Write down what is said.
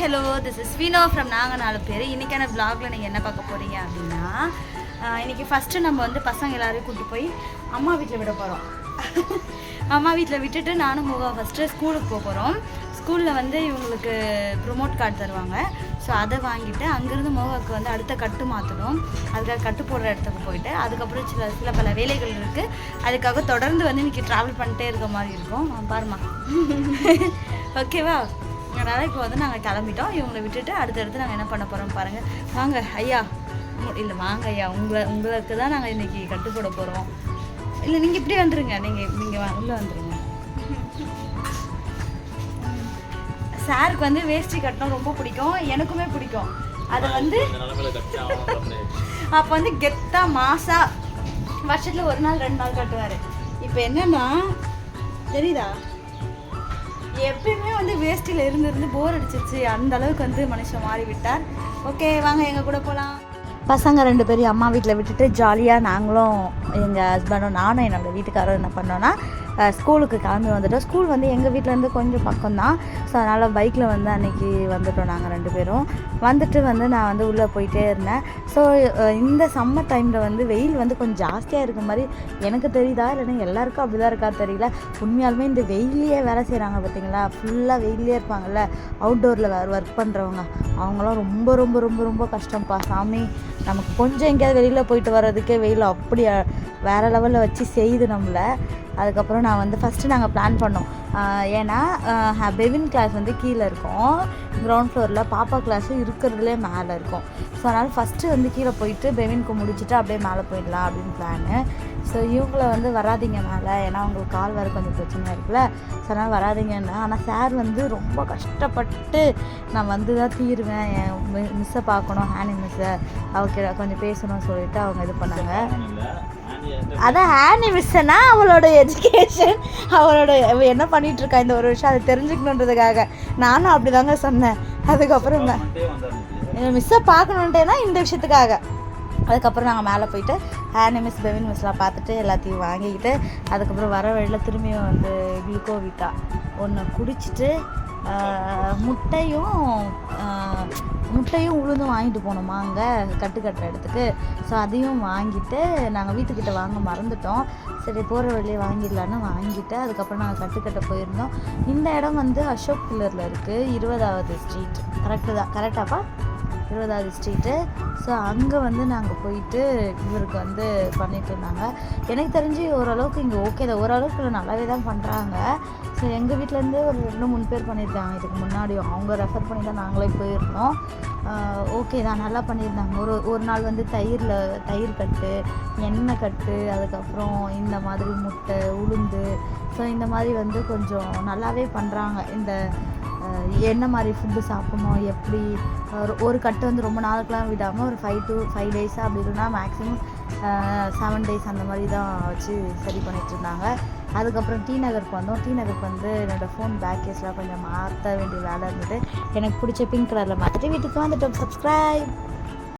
Hello this is Vino from நாங்கள் நாலு பேர். இன்றைக்கான ப்ளாகில் நீங்கள் என்ன பார்க்க போகிறீங்க அப்படின்னா இன்றைக்கி ஃபஸ்ட்டு நம்ம வந்து பசங்க எல்லோரையும் கூப்பிட்டு போய் அம்மா வீட்டில் விட போகிறோம் அம்மா வீட்டில் விட்டுட்டு நானும் முகா ஃபஸ்ட்டு ஸ்கூலுக்கு போக போகிறோம் ஸ்கூலில் வந்து இவங்களுக்கு ப்ரொமோட் கார்டு தருவாங்க. ஸோ அதை வாங்கிட்டு அங்கேருந்து மோகாவுக்கு வந்து அடுத்த கட்டு மாற்றணும் அதுக்காக கட்டு போடுற இடத்துக்கு போயிட்டு அதுக்கப்புறம் சில சில பல வேலைகள் இருக்குது அதுக்காக தொடர்ந்து வந்து இன்னைக்கு ட்ராவல் பண்ணிட்டே இருக்க மாதிரி இருக்கும். பாருமா ஓகேவா இப்போ வந்து நாங்கள் கிளம்பிட்டோம். இவங்களை விட்டுட்டு அடுத்தடுத்து நாங்கள் என்ன பண்ண போகிறோம் பாருங்கள் வாங்க ஐயா. இல்லை வாங்க ஐயா. உங்களை உங்களுக்கு தான் நாங்கள் இன்றைக்கி கட்டு போட போகிறோம் இல்லை நீங்கள் இப்படி வந்துருங்க. நீங்கள் நீங்கள் உள்ளே வந்துருங்க. சாருக்கு வந்து வேஷ்டி கட்டணும் ரொம்ப பிடிக்கும். எனக்குமே பிடிக்கும். அதை வந்து அப்போ வந்து கெத்தா மாசா வருஷத்துல ஒரு நாள் ரெண்டு நாள் கட்டுவார். இப்போ என்னன்னா தெரியுதா? எப்பயுமே வந்து வேஷ்டியில் இருந்து இருந்து போர் அடிச்சிருச்சு. அந்த அளவுக்கு வந்து மனுஷன் மாறி விட்டார் ஓகே வாங்க எங்கள் கூட போகலாம் பசங்க ரெண்டு பேரும் அம்மா வீட்டில் விட்டுட்டு ஜாலியாக நாங்களும் எங்கள் ஹஸ்பண்டும் நானும் என்னோட வீட்டுக்காரரும் என்ன பண்ணோன்னா ஸ்கூலுக்கு கிளம்பி வந்துட்டோம். ஸ்கூல் வந்து எங்கள் வீட்டிலேருந்து கொஞ்சம் பக்கம் தான் ஸோ அதனால் பைக்கில் வந்து அன்றைக்கி வந்துட்டோம் நாங்கள் ரெண்டு பேரும். வந்துட்டு வந்து நான் வந்து உள்ளே போயிட்டே இருந்தேன். ஸோ இந்த சம்மர் டைமில் வந்து வெயில் வந்து கொஞ்சம் ஜாஸ்தியாக இருக்க மாதிரி எனக்கு தெரியுதா? இல்லைன்னா எல்லாருக்கும் அப்படி தான் இருக்கா தெரியல. உண்மையாலுமே இந்த வெயிலே வேலை செய்கிறாங்க பார்த்தீங்களா ஃபுல்லாக வெயிலே இருப்பாங்கல்ல. அவுட்டோரில் வேறு ஒர்க் பண்ணுறவங்க அவங்களாம் ரொம்ப ரொம்ப ரொம்ப ரொம்ப கஷ்டம்ப்பா. சாமி நமக்கு கொஞ்சம் எங்கேயாவது வெளியில் போயிட்டு வர்றதுக்கே வெயில் அப்படி வேறு லெவலில் வச்சு செய்யுது நம்மளை. அதுக்கப்புறம் நான் வந்து ஃபஸ்ட்டு நாங்கள் பிளான் பண்ணோம். ஏன்னா பெவின் கிளாஸ் வந்து கீழே இருக்கும். கிரவுண்ட் ஃப்ளோரில் பாப்பா கிளாஸும் இருக்கிறதுலே மேலே இருக்கும். ஸோ அதனால் ஃபஸ்ட்டு வந்து கீழே போயிட்டு பெவின்க்கு முடிச்சுட்டு அப்படியே மேலே போயிடலாம் அப்படின்னு பிளானு ஸோ இவங்கள வந்து வராதீங்க மேலே. ஏன்னா அவங்களுக்கு கால் வர கொஞ்சம் பிரச்சனையாக இருக்குல்ல. ஸோ அதனால் வராதிங்கன்னா ஆனால் சார் வந்து ரொம்ப கஷ்டப்பட்டு நான் வந்து தான் தீருவேன். என் மிஸ்ஸை பார்க்கணும் ஹேனி மிஸ்ஸை அவருக்கு கொஞ்சம் பேசணும்னு சொல்லிட்டு அவங்க இது பண்ணாங்க. அதான் ஹேனி மிஸ்ஸனா அவளோட எஜுகேஷன் அவளோட அவ என்ன பண்ணிட்டு இருக்கா இந்த ஒரு விஷயம் அதை தெரிஞ்சுக்கணுன்றதுக்காக. நானும் அப்படிதாங்க சொன்னேன். அதுக்கப்புறம் மிஸ்ஸை பார்க்கணுன்ட்டேனா இந்த விஷயத்துக்காக. அதுக்கப்புறம் நாங்கள் மேலே போயிட்டு ஹேனி மிஸ் பெவின் மிஸ்லாம் பார்த்துட்டு எல்லாத்தையும் வாங்கிக்கிட்டு அதுக்கப்புறம் வர வழியில் திரும்பியும் வந்து குளுக்கோவிட்டா ஒன்று குடிச்சிட்டு முட்டையும் முட்டையும் உளுந்தும் வாங்கிட்டு போனோமா அங்கே கட்டு கட்டுற இடத்துக்கு. ஸோ அதையும் வாங்கிட்டு நாங்கள் வீட்டுக்கிட்ட வாங்க மறந்துட்டோம். சரி போகிற வழியே வாங்கிடலான்னு வாங்கிட்டு அதுக்கப்புறம் நாங்கள் கட்டுக்கட்ட போயிருந்தோம். இந்த இடம் வந்து அசோக் பில்லரில் இருக்குது இருபதாவது ஸ்ட்ரீட் கரெக்டு தான். கரெக்டாப்பா இருபதாவது ஸ்ட்ரீட்டு ஸோ அங்கே வந்து நாங்கள் போயிட்டு இவருக்கு வந்து பண்ணிட்டு இருந்தாங்க. எனக்கு தெரிஞ்சு ஓரளவுக்கு இங்கே ஓகே தான். ஓரளவுக்கு நல்லாவே தான் பண்ணுறாங்க ஸோ எங்கள் வீட்டிலேருந்தே ஒரு ரெண்டு மூணு பேர் பண்ணியிருக்காங்க. இதுக்கு முன்னாடியும் அவங்க ரெஃபர் பண்ணி தான் நாங்களே போயிருந்தோம். ஓகே தான். நல்லா பண்ணியிருந்தாங்க. ஒரு ஒரு நாள் வந்து தயிரில் தயிர் கட்டு எண்ணெய் கட்டு அதுக்கப்புறம் இந்த மாதிரி முட்டை உளுந்து. ஸோ இந்த மாதிரி வந்து கொஞ்சம் நல்லாவே பண்ணுறாங்க இந்த என்ன மாதிரி ஃபுட்டு சாப்பிடணும் எப்படி ஒரு- ஒரு கட்டு வந்து ரொம்ப நாளுக்குலாம் விடாமல் ஒரு ஃபைவ் டு ஃபைவ் டேஸ் அப்படி இல்லைன்னா மேக்ஸிமம் செவன் டேஸ் அந்த மாதிரி தான் வச்சு சரி பண்ணிட்டுருந்தாங்க அதுக்கப்புறம் டி நகருக்கு வந்தோம். டி நகருக்கு வந்து என்னோடய ஃபோன் பேக் கேஸ்லாம் கொஞ்சம் மாற்ற வேண்டிய வேலை இருந்தது. எனக்கு பிடிச்ச பிங்க் கலரில் மாற்றிட்டு வீட்டுக்கு வந்துட்டோம். சப்ஸ்கிரைப்